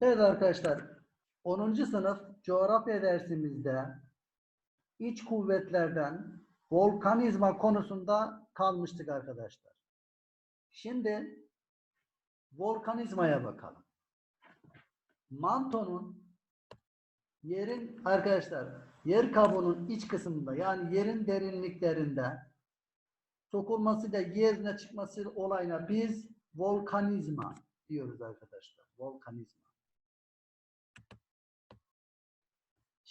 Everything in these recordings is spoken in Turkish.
Evet arkadaşlar 10. sınıf coğrafya dersimizde iç kuvvetlerden volkanizma konusunda kalmıştık arkadaşlar. Şimdi volkanizmaya bakalım. Mantonun yerin arkadaşlar yer kabuğunun iç kısmında yani yerin derinliklerinde sokulmasıyla yeryüzüne çıkması olayına biz volkanizma diyoruz arkadaşlar. Volkanizma.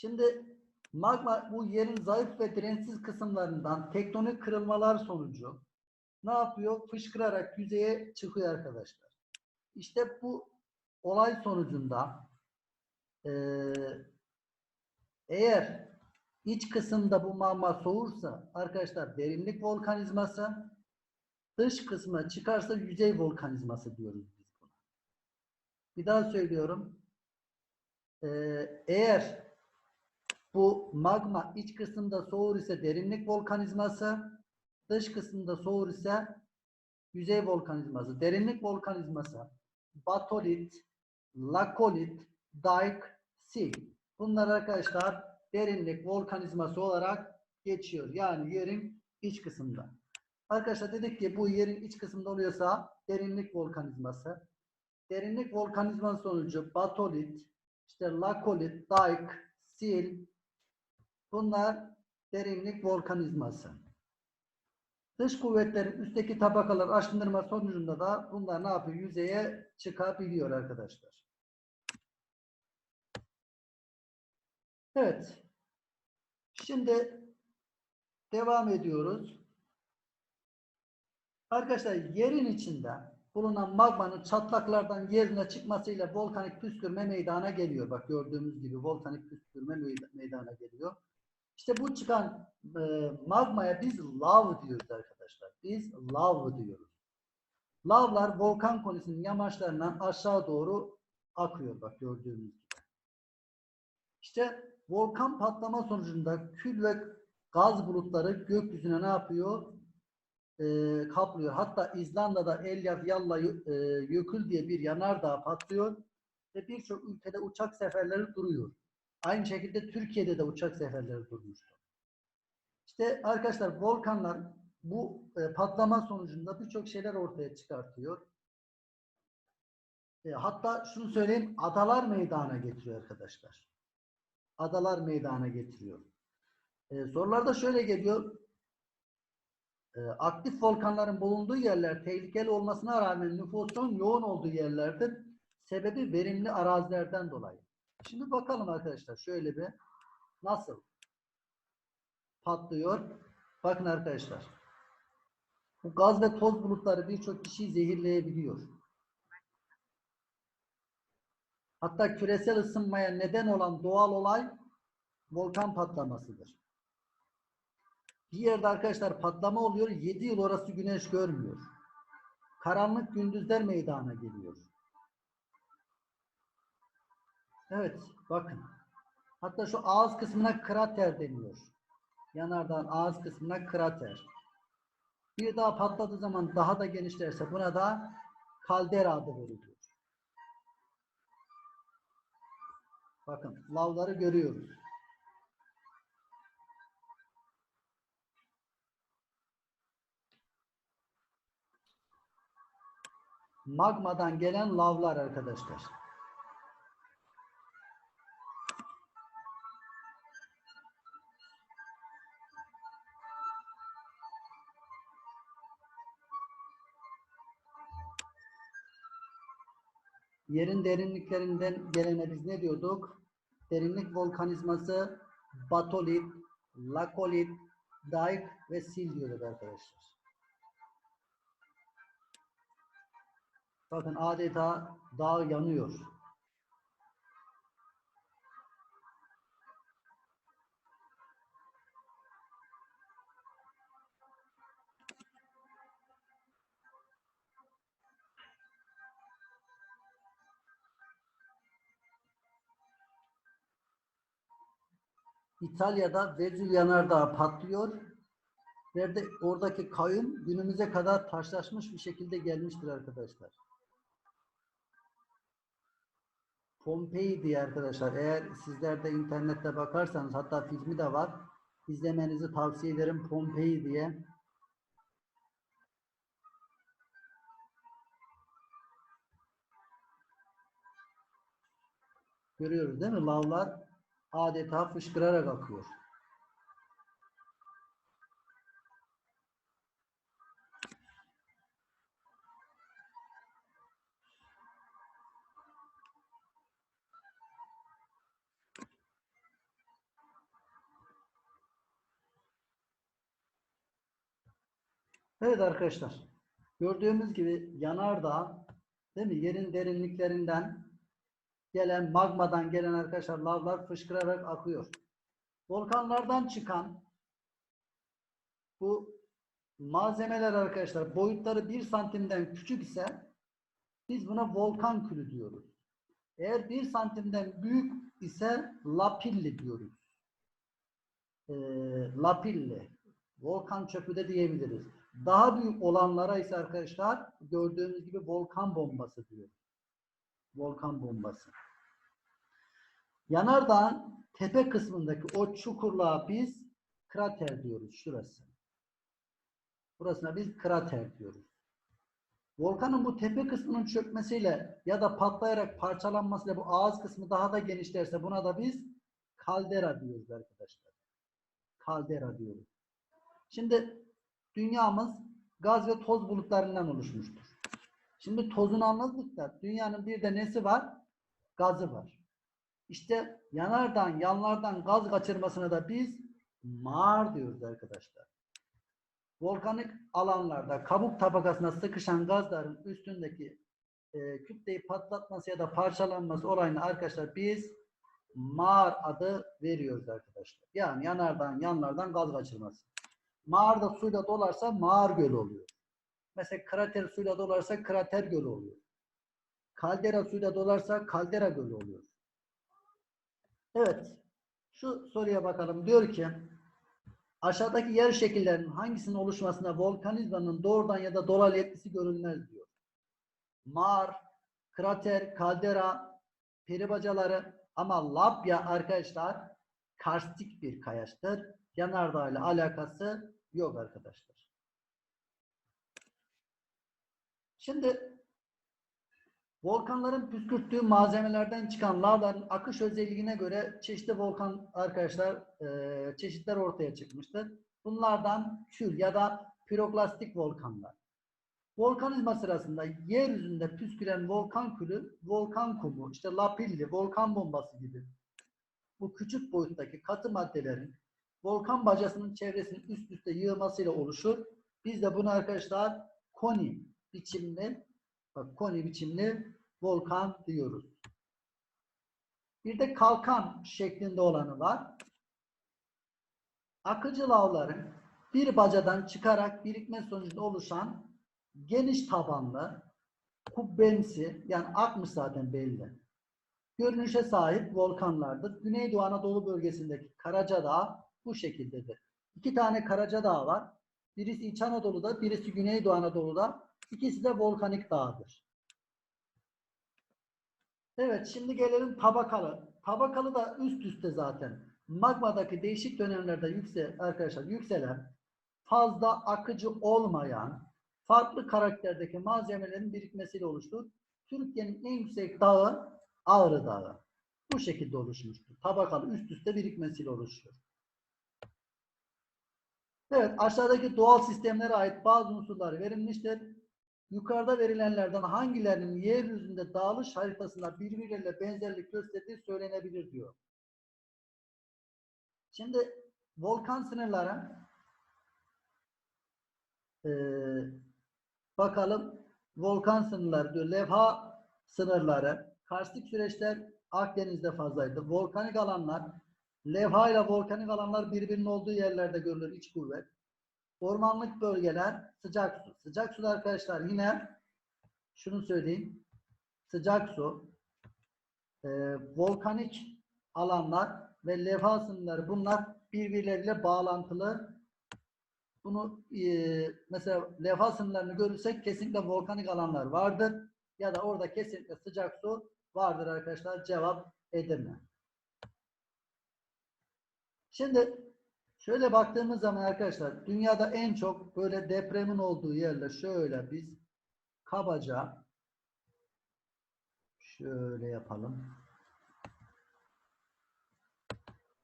Şimdi magma bu yerin zayıf ve dirençsiz kısımlarından tektonik kırılmalar sonucu ne yapıyor? Fışkırarak yüzeye çıkıyor arkadaşlar. İşte bu olay sonucunda eee, eğer iç kısımda bu magma soğursa arkadaşlar derinlik volkanizması dış kısmı çıkarsa yüzey volkanizması diyoruz biz buna. Bir daha söylüyorum. Eee, eğer bu magma iç kısımda soğur ise derinlik volkanizması, dış kısımda soğur ise yüzey volkanizması. Derinlik volkanizması batolit, lakolit, dike, sil. Bunlar arkadaşlar derinlik volkanizması olarak geçiyor. Yani yerin iç kısmında. Arkadaşlar dedik ki bu yerin iç kısmında oluyorsa derinlik volkanizması. Derinlik volkanizması sonucu batolit, işte lakolit, dike, sil, Bunlar derinlik volkanizması. Dış kuvvetlerin üstteki tabakalar aşındırma sonucunda da bunlar ne yapıyor? Yüzeye çıkabiliyor arkadaşlar. Evet. Şimdi devam ediyoruz. Arkadaşlar yerin içinde bulunan magmanın çatlaklardan yerine çıkmasıyla volkanik püskürme meydana geliyor. Bak gördüğümüz gibi volkanik püskürme meyda- meydana geliyor. İşte bu çıkan e, magmaya biz lav diyoruz arkadaşlar. Biz lav diyoruz. Lavlar volkan konisinin yamaçlarından aşağı doğru akıyor bak gördüğünüz gibi. İşte volkan patlama sonucunda kül ve gaz bulutları gökyüzüne ne yapıyor? E, kaplıyor. Hatta İzlanda'da Elyaf Yalla e, Jökull diye bir yanardağ patlıyor ve birçok ülkede uçak seferleri duruyor. Aynı şekilde Türkiye'de de uçak seferleri durmuştu. İşte arkadaşlar volkanlar bu e, patlama sonucunda birçok şeyler ortaya çıkartıyor. E, hatta şunu söyleyeyim, adalar meydana getiriyor arkadaşlar. Adalar meydana getiriyor. E, sorularda şöyle geliyor. E, aktif volkanların bulunduğu yerler tehlikeli olmasına rağmen nüfusun yoğun olduğu yerlerdir. Sebebi verimli arazilerden dolayı. Şimdi bakalım arkadaşlar şöyle bir nasıl patlıyor. Bakın arkadaşlar. Bu gaz ve toz bulutları birçok kişiyi zehirleyebiliyor. Hatta küresel ısınmaya neden olan doğal olay volkan patlamasıdır. Bir yerde arkadaşlar patlama oluyor. 7 yıl orası güneş görmüyor. Karanlık gündüzler meydana geliyor. Evet, bakın. Hatta şu ağız kısmına krater deniyor. Yanardağın ağız kısmına krater. Bir daha patladığı zaman daha da genişlerse buna da kaldera adı veriliyor. Bakın, lavları görüyoruz. Magmadan gelen lavlar arkadaşlar. Yerin derinliklerinden gelene biz ne diyorduk? Derinlik volkanizması, batolit, lakolit, dike ve sil diyorduk arkadaşlar. Bakın adeta dağ yanıyor. İtalya'da Vezüv yanardağı patlıyor ve de oradaki kayın günümüze kadar taşlaşmış bir şekilde gelmiştir arkadaşlar. Pompei diye arkadaşlar. Eğer sizler de internette bakarsanız hatta filmi de var. İzlemenizi tavsiye ederim Pompei diye. Görüyoruz değil mi? Lavlar adeta fışkırarak akıyor. Evet arkadaşlar. Gördüğümüz gibi yanardağ değil mi? Yerin derinliklerinden gelen magmadan gelen arkadaşlar lavlar fışkırarak akıyor. Volkanlardan çıkan bu malzemeler arkadaşlar boyutları 1 santimden küçük ise biz buna volkan külü diyoruz. Eğer 1 santimden büyük ise lapilli diyoruz. Ee, lapilli. Volkan çöpü de diyebiliriz. Daha büyük olanlara ise arkadaşlar gördüğünüz gibi volkan bombası diyoruz. Volkan bombası. Yanardağın tepe kısmındaki o çukurluğa biz krater diyoruz. Şurası. Burasına biz krater diyoruz. Volkanın bu tepe kısmının çökmesiyle ya da patlayarak parçalanmasıyla bu ağız kısmı daha da genişlerse buna da biz kaldera diyoruz arkadaşlar. Kaldera diyoruz. Şimdi dünyamız gaz ve toz bulutlarından oluşmuştur. Şimdi tozunu anladık da dünyanın bir de nesi var? Gazı var. İşte yanardan, yanlardan gaz kaçırmasına da biz mağar diyoruz arkadaşlar. Volkanik alanlarda kabuk tabakasına sıkışan gazların üstündeki e, kütleyi patlatması ya da parçalanması olayını arkadaşlar biz mağar adı veriyoruz arkadaşlar. Yani yanardan, yanlardan gaz kaçırması. Mağarda suyla dolarsa mağar gölü oluyor. Mesela krater suyla dolarsa krater gölü oluyor. Kaldera suyla dolarsa kaldera gölü oluyor. Evet. Şu soruya bakalım. Diyor ki aşağıdaki yer şekillerinin hangisinin oluşmasına volkanizmanın doğrudan ya da dolaylı etkisi görülmez diyor. Mağar, krater, kaldera, peribacaları ama labya arkadaşlar karstik bir kayaçtır. Yanardağ ile alakası yok arkadaşlar. Şimdi volkanların püskürttüğü malzemelerden çıkan lavların akış özelliğine göre çeşitli volkan arkadaşlar e, çeşitler ortaya çıkmıştır. Bunlardan kül ya da piroklastik volkanlar. Volkanizma sırasında yeryüzünde püsküren volkan külü, volkan kumu, işte lapilli, volkan bombası gibi bu küçük boyuttaki katı maddelerin volkan bacasının çevresinin üst üste yığmasıyla oluşur. Biz de bunu arkadaşlar koni biçimli bak koni biçimli volkan diyoruz. Bir de kalkan şeklinde olanı var. Akıcı lavların bir bacadan çıkarak birikme sonucunda oluşan geniş tabanlı, kubbemsi yani akmış zaten belli. Görünüşe sahip volkanlardır. Güneydoğu Anadolu bölgesindeki Karacadağ bu şekildedir. İki tane Karacadağ var. Birisi İç Anadolu'da, birisi Güneydoğu Anadolu'da. İkisi de volkanik dağdır. Evet, şimdi gelelim tabakalı. Tabakalı da üst üste zaten. Magmadaki değişik dönemlerde yüksel, arkadaşlar yükselen, fazla akıcı olmayan, farklı karakterdeki malzemelerin birikmesiyle oluştur. Türkiye'nin en yüksek dağı Ağrı Dağı. Bu şekilde oluşmuştur. Tabakalı üst üste birikmesiyle oluşuyor. Evet, aşağıdaki doğal sistemlere ait bazı unsurlar verilmiştir. Yukarıda verilenlerden hangilerinin yeryüzünde dağılış haritasında birbirleriyle benzerlik gösterdiği söylenebilir diyor. Şimdi volkan sınırları ee, bakalım volkan sınırları diyor. Levha sınırları karstik süreçler Akdeniz'de fazlaydı. Volkanik alanlar levha ile volkanik alanlar birbirinin olduğu yerlerde görülür iç kuvvet. Ormanlık bölgeler sıcak su. Sıcak su arkadaşlar yine şunu söyleyeyim. Sıcak su, e, volkanik alanlar ve levha sınırları bunlar birbirleriyle bağlantılı. Bunu e, mesela levha sınırlarını görürsek kesinlikle volkanik alanlar vardır. Ya da orada kesinlikle sıcak su vardır arkadaşlar. Cevap Edirne. Şimdi şöyle baktığımız zaman arkadaşlar dünyada en çok böyle depremin olduğu yerler şöyle biz kabaca şöyle yapalım.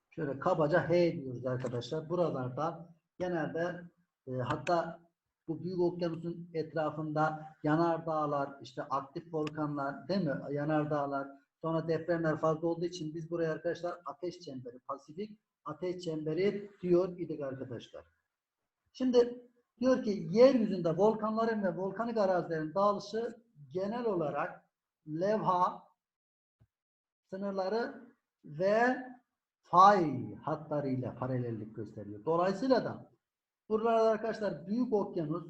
Şöyle kabaca H diyoruz arkadaşlar. Buralarda genelde e, hatta bu büyük okyanusun etrafında yanardağlar, işte aktif volkanlar değil mi? Yanardağlar, sonra depremler fazla olduğu için biz buraya arkadaşlar ateş çemberi, Pasifik ateş çemberi diyor idik arkadaşlar. Şimdi diyor ki yeryüzünde volkanların ve volkanik arazilerin dağılışı genel olarak levha sınırları ve fay hatlarıyla paralellik gösteriyor. Dolayısıyla da buralarda arkadaşlar büyük okyanus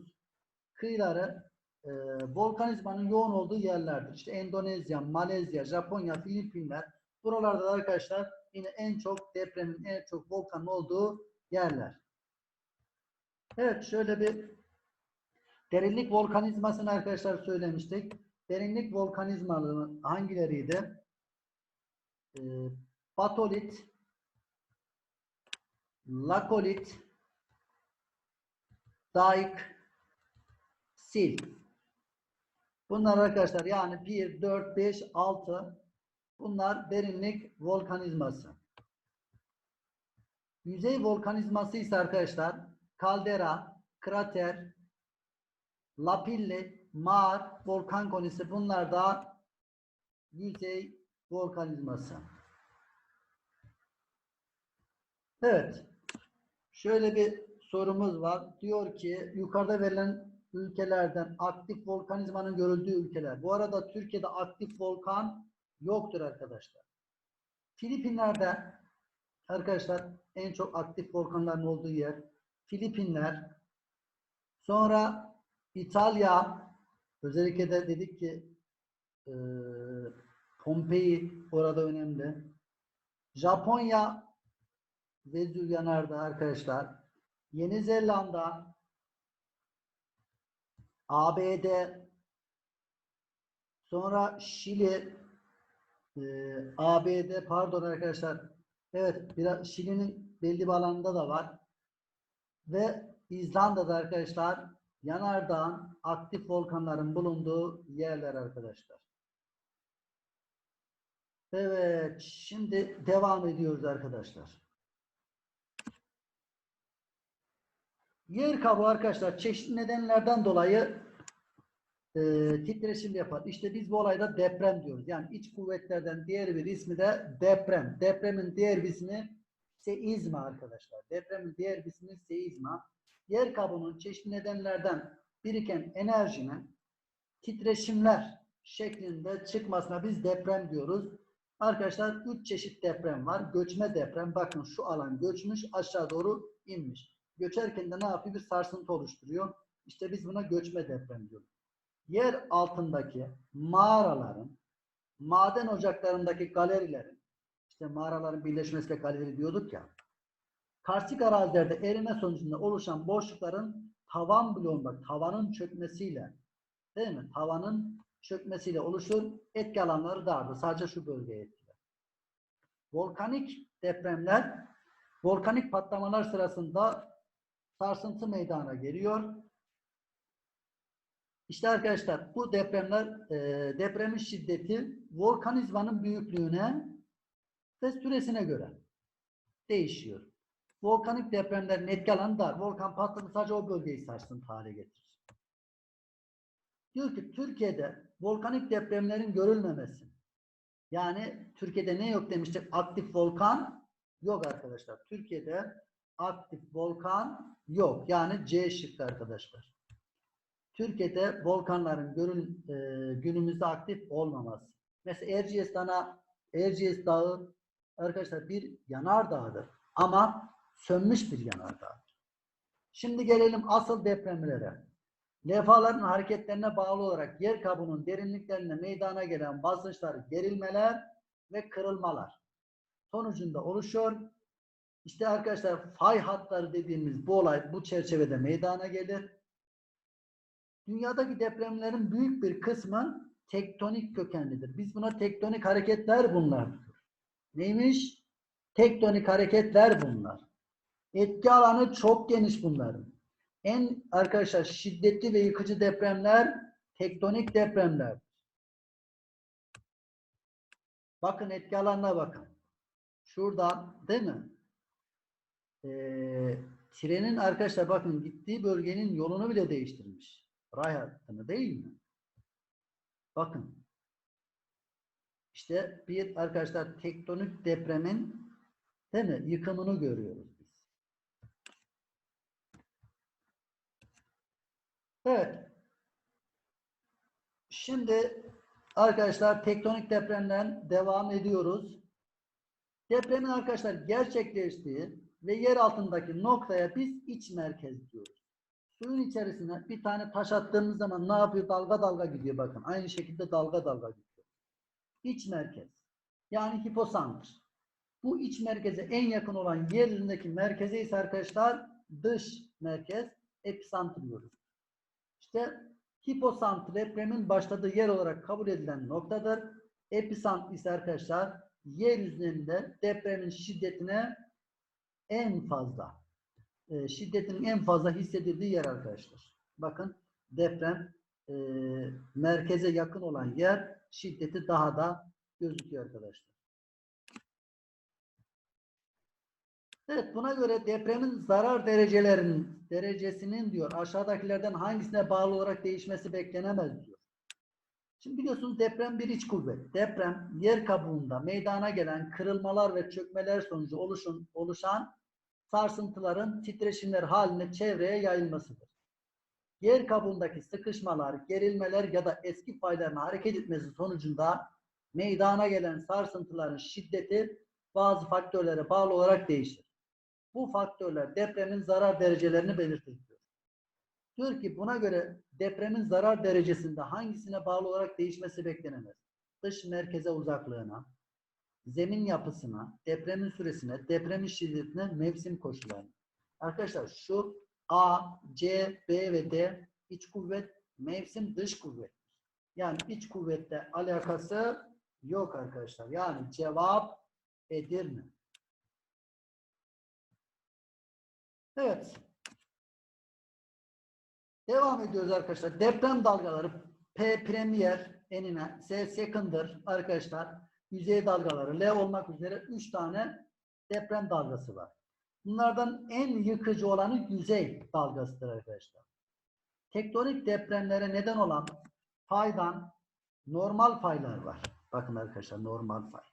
kıyıları e, volkanizmanın yoğun olduğu yerlerdir. İşte Endonezya, Malezya, Japonya, Filipinler buralarda da arkadaşlar yine en çok depremin, en çok volkanın olduğu yerler. Evet şöyle bir derinlik volkanizmasını arkadaşlar söylemiştik. Derinlik volkanizmaları hangileriydi? Ee, batolit, lakolit, daik, sil. Bunlar arkadaşlar yani 1, 4, 5, 6 bunlar derinlik volkanizması. Yüzey volkanizması ise arkadaşlar kaldera, krater, lapilli, mağar, volkan konisi bunlar da yüzey volkanizması. Evet. Şöyle bir sorumuz var. Diyor ki yukarıda verilen ülkelerden aktif volkanizmanın görüldüğü ülkeler. Bu arada Türkiye'de aktif volkan yoktur arkadaşlar. Filipinler'de arkadaşlar en çok aktif volkanların olduğu yer Filipinler. Sonra İtalya özellikle de dedik ki e, Pompei orada önemli. Japonya Vezüv yanarda arkadaşlar. Yeni Zelanda ABD sonra Şili e, ABD pardon arkadaşlar evet biraz Şili'nin belli bir alanında da var ve İzlanda'da arkadaşlar yanardağın aktif volkanların bulunduğu yerler arkadaşlar. Evet şimdi devam ediyoruz arkadaşlar. Yer kabuğu arkadaşlar çeşitli nedenlerden dolayı e, titreşim yapar. İşte biz bu olayda deprem diyoruz. Yani iç kuvvetlerden diğer bir ismi de deprem. Depremin diğer bir ismi seizma arkadaşlar. Depremin diğer bir ismi seizma. Yer kabuğunun çeşitli nedenlerden biriken enerjinin titreşimler şeklinde çıkmasına biz deprem diyoruz. Arkadaşlar üç çeşit deprem var. Göçme deprem. Bakın şu alan göçmüş aşağı doğru inmiş. Göçerken de ne yapıyor? Bir sarsıntı oluşturuyor. İşte biz buna göçme deprem diyoruz. Yer altındaki mağaraların, maden ocaklarındaki galerilerin, işte mağaraların birleşmesiyle galeri diyorduk ya, karstik arazilerde erime sonucunda oluşan boşlukların tavan bloğunda, tavanın çökmesiyle, değil mi? Tavanın çökmesiyle oluşur. Etki alanları dardır. Sadece şu bölgeye etkiler. Volkanik depremler, volkanik patlamalar sırasında sarsıntı meydana geliyor. İşte arkadaşlar bu depremler e, depremin şiddeti volkanizmanın büyüklüğüne ve süresine göre değişiyor. Volkanik depremlerin etki alanı dar. Volkan patladı sadece o bölgeyi sarsıntı hale getirir. Diyor ki Türkiye'de volkanik depremlerin görülmemesi. Yani Türkiye'de ne yok demiştik? Aktif volkan yok arkadaşlar. Türkiye'de aktif volkan yok. Yani C şıkkı arkadaşlar. Türkiye'de volkanların görün, e, günümüzde aktif olmaması. Mesela Erciyes Dağı, Erciyes Dağı arkadaşlar bir yanardağdır. Ama sönmüş bir yanardağdır. Şimdi gelelim asıl depremlere. Levhaların hareketlerine bağlı olarak yer kabuğunun derinliklerinde meydana gelen basınçlar, gerilmeler ve kırılmalar sonucunda oluşuyor. İşte arkadaşlar fay hatları dediğimiz bu olay bu çerçevede meydana gelir. Dünyadaki depremlerin büyük bir kısmı tektonik kökenlidir. Biz buna tektonik hareketler bunlar. Neymiş? Tektonik hareketler bunlar. Etki alanı çok geniş bunların. En arkadaşlar şiddetli ve yıkıcı depremler tektonik depremler. Bakın etki alanına bakın. Şuradan değil mi? Ee, trenin arkadaşlar bakın gittiği bölgenin yolunu bile değiştirmiş. Ray hattını değil mi? Bakın. İşte bir arkadaşlar tektonik depremin değil mi? Yıkımını görüyoruz biz. Evet. Şimdi arkadaşlar tektonik depremden devam ediyoruz. Depremin arkadaşlar gerçekleştiği ve yer altındaki noktaya biz iç merkez diyoruz. Suyun içerisine bir tane taş attığımız zaman ne yapıyor? Dalga dalga gidiyor bakın. Aynı şekilde dalga dalga gidiyor. İç merkez. Yani hiposantr. Bu iç merkeze en yakın olan yerindeki merkeze ise arkadaşlar dış merkez epicentr diyoruz. İşte hiposantr depremin başladığı yer olarak kabul edilen noktadır. Epicentr ise arkadaşlar yer üzerinde depremin şiddetine en fazla e, şiddetinin en fazla hissedildiği yer arkadaşlar. Bakın deprem e, merkeze yakın olan yer şiddeti daha da gözüküyor arkadaşlar. Evet buna göre depremin zarar derecelerinin derecesinin diyor aşağıdakilerden hangisine bağlı olarak değişmesi beklenemez diyor. Şimdi biliyorsunuz deprem bir iç kuvvet. Deprem yer kabuğunda meydana gelen kırılmalar ve çökmeler sonucu oluşun, oluşan sarsıntıların titreşimler halinde çevreye yayılmasıdır. Yer kabuğundaki sıkışmalar, gerilmeler ya da eski payların hareket etmesi sonucunda meydana gelen sarsıntıların şiddeti bazı faktörlere bağlı olarak değişir. Bu faktörler depremin zarar derecelerini belirtir. Diyor ki buna göre depremin zarar derecesinde hangisine bağlı olarak değişmesi beklenemez? Dış merkeze uzaklığına, zemin yapısına, depremin süresine, depremin şiddetine, mevsim koşullarına. Arkadaşlar şu A, C, B ve D iç kuvvet, mevsim dış kuvvet. Yani iç kuvvette alakası yok arkadaşlar. Yani cevap Edirne. Evet. Devam ediyoruz arkadaşlar. Deprem dalgaları P premier enine, S seconder arkadaşlar. Yüzey dalgaları L olmak üzere 3 tane deprem dalgası var. Bunlardan en yıkıcı olanı yüzey dalgasıdır arkadaşlar. Tektonik depremlere neden olan faydan normal faylar var. Bakın arkadaşlar normal fay.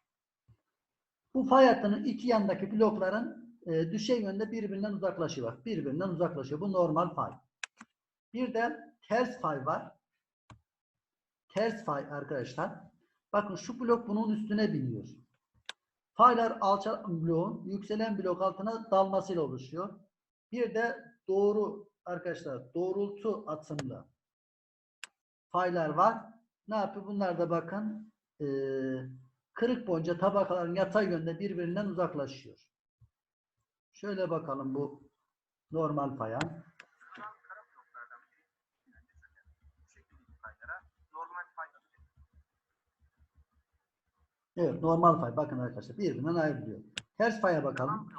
Bu fay hattının iki yandaki blokların e, düşey yönde birbirinden uzaklaşıyor. Bak, birbirinden uzaklaşıyor. Bu normal fay. Bir de ters fay var. Ters fay arkadaşlar. Bakın şu blok bunun üstüne biniyor. Faylar alçalan bloğun yükselen blok altına dalmasıyla oluşuyor. Bir de doğru arkadaşlar doğrultu atımlı faylar var. Ne yapıyor? Bunlar da bakın e, kırık boyunca tabakaların yatay yönde birbirinden uzaklaşıyor. Şöyle bakalım bu normal faya. Evet normal fay. Bakın arkadaşlar birbirinden ayrılıyor. Ters faya bakalım.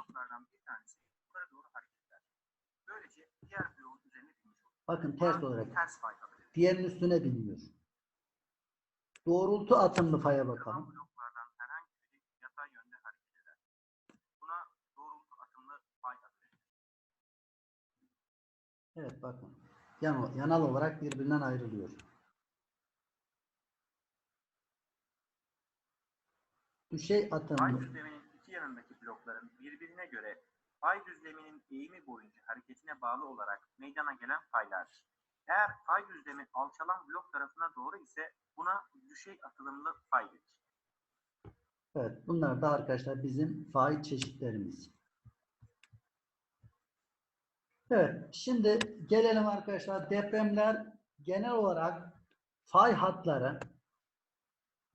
Bakın ters olarak. Ters. Diğerinin üstüne biniyor. Doğrultu atımlı faya Kalan bakalım. Evet bakın. Yan, yanal olarak birbirinden ayrılıyor. Düşey atımlı. düzleminin iki yanındaki blokların birbirine göre fay düzleminin eğimi boyunca hareketine bağlı olarak meydana gelen faylardır. Eğer fay düzlemi alçalan blok tarafına doğru ise buna düşey atılımlı fay denir. Evet bunlar da arkadaşlar bizim fay çeşitlerimiz. Evet şimdi gelelim arkadaşlar depremler genel olarak fay hatları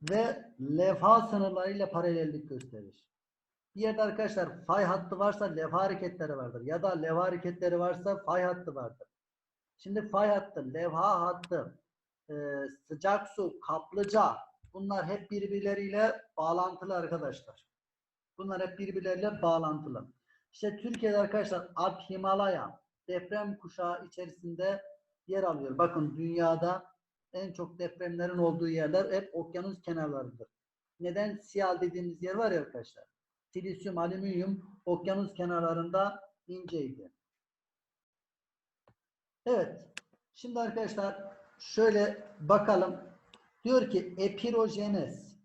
ve levha sınırlarıyla paralellik gösterir. Bir yerde arkadaşlar fay hattı varsa levha hareketleri vardır. Ya da levha hareketleri varsa fay hattı vardır. Şimdi fay hattı, levha hattı e, sıcak su, kaplıca bunlar hep birbirleriyle bağlantılı arkadaşlar. Bunlar hep birbirleriyle bağlantılı. İşte Türkiye'de arkadaşlar Alp Himalaya deprem kuşağı içerisinde yer alıyor. Bakın dünyada en çok depremlerin olduğu yerler hep okyanus kenarlarıdır. Neden siyal dediğimiz yer var ya arkadaşlar. Silisyum, alüminyum okyanus kenarlarında inceydi. Evet. Şimdi arkadaşlar şöyle bakalım. Diyor ki epirojenez.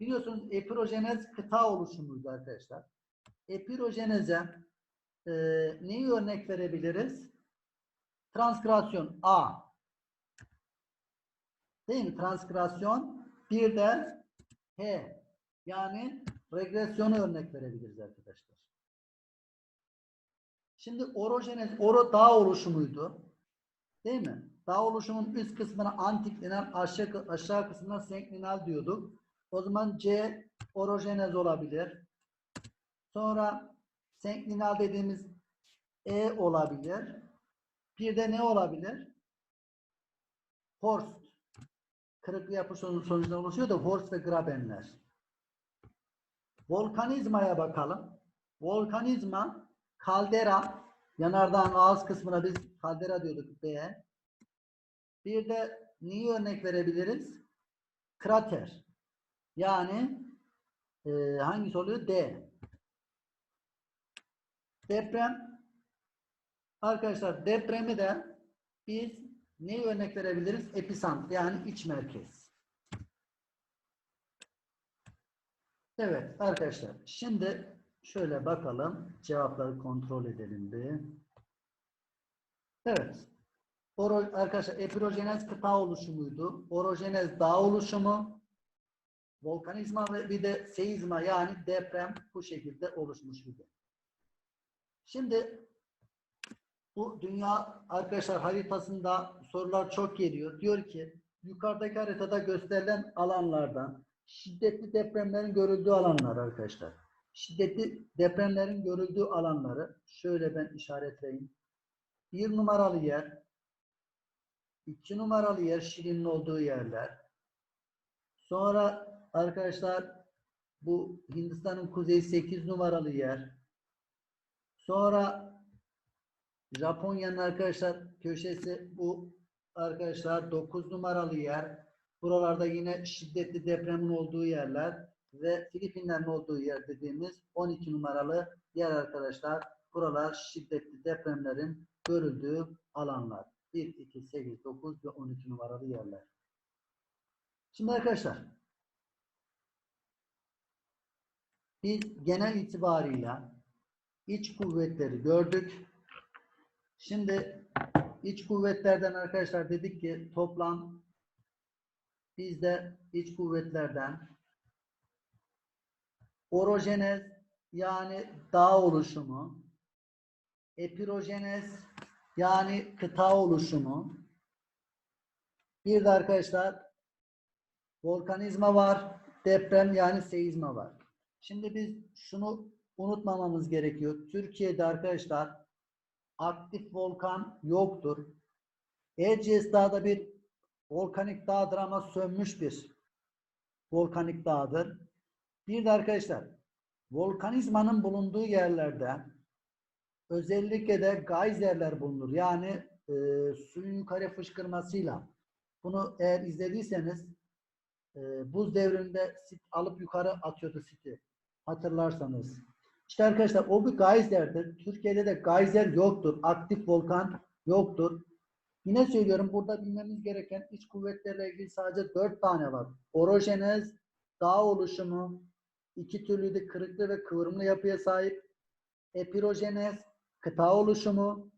Biliyorsunuz epirojenez kıta oluşumuydu arkadaşlar. Epirojeneze e, neyi örnek verebiliriz? Transkreasyon A. Değil mi? Transkreasyon. Bir de H. Yani regresyonu örnek verebiliriz arkadaşlar. Şimdi orojenez, oro dağ oluşumuydu. Değil mi? Dağ oluşumun üst kısmına antiklinal, aşağı, aşağı kısmına senklinal diyorduk. O zaman C orojenez olabilir. Sonra senklinal dediğimiz E olabilir. Bir de ne olabilir? Horst. Kırıklı yapı sonu- sonucunda oluşuyor da Horst ve Grabenler. Volkanizmaya bakalım. Volkanizma kaldera yanardağın ağız kısmına biz kaldera diyorduk B. Bir de neyi örnek verebiliriz? Krater. Yani e, hangisi oluyor? D. Deprem arkadaşlar depremi de biz neyi örnek verebiliriz? Episant yani iç merkez. Evet arkadaşlar şimdi şöyle bakalım cevapları kontrol edelim bir. Evet. Oro, arkadaşlar epirojenez kıta oluşumuydu. Orojenez dağ oluşumu. Volkanizma ve bir de seizma yani deprem bu şekilde oluşmuş idi. Şimdi bu dünya arkadaşlar haritasında sorular çok geliyor. Diyor ki yukarıdaki haritada gösterilen alanlardan şiddetli depremlerin görüldüğü alanlar arkadaşlar. Şiddetli depremlerin görüldüğü alanları şöyle ben işaretleyeyim. Bir numaralı yer, iki numaralı yer Şirin'in olduğu yerler. Sonra arkadaşlar bu Hindistan'ın kuzeyi 8 numaralı yer. Sonra Japonya'nın arkadaşlar köşesi bu arkadaşlar 9 numaralı yer. Buralarda yine şiddetli depremin olduğu yerler ve Filipinlerin olduğu yer dediğimiz 12 numaralı yer arkadaşlar. Buralar şiddetli depremlerin görüldüğü alanlar. 1, 2, 8, 9 ve 12 numaralı yerler. Şimdi arkadaşlar biz genel itibarıyla iç kuvvetleri gördük. Şimdi iç kuvvetlerden arkadaşlar dedik ki toplam bizde iç kuvvetlerden orojenez yani dağ oluşumu, epirojenez yani kıta oluşumu, bir de arkadaşlar volkanizma var, deprem yani seizma var. Şimdi biz şunu unutmamamız gerekiyor. Türkiye'de arkadaşlar aktif volkan yoktur. Erciyes Dağı'da bir volkanik dağdır ama sönmüş bir volkanik dağdır. Bir de arkadaşlar volkanizmanın bulunduğu yerlerde özellikle de gayzerler bulunur. Yani e, suyun yukarı fışkırmasıyla bunu eğer izlediyseniz e, buz devrinde sit alıp yukarı atıyordu siti. Hatırlarsanız. İşte arkadaşlar o bir gayzerdir. Türkiye'de de gayzer yoktur. Aktif volkan yoktur. Yine söylüyorum burada bilmemiz gereken iç kuvvetlerle ilgili sadece dört tane var. Orojenez, dağ oluşumu, iki türlü de kırıklı ve kıvrımlı yapıya sahip. Epirojenez, kıta oluşumu,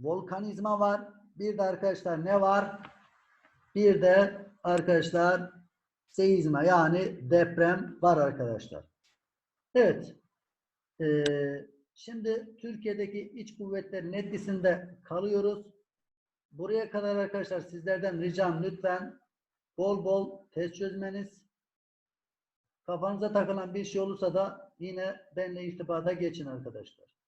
volkanizma var. Bir de arkadaşlar ne var? Bir de arkadaşlar seizma yani deprem var arkadaşlar. Evet. Ee, şimdi Türkiye'deki iç kuvvetlerin etkisinde kalıyoruz. Buraya kadar arkadaşlar sizlerden ricam lütfen bol bol test çözmeniz. Kafanıza takılan bir şey olursa da yine benimle irtibata geçin arkadaşlar.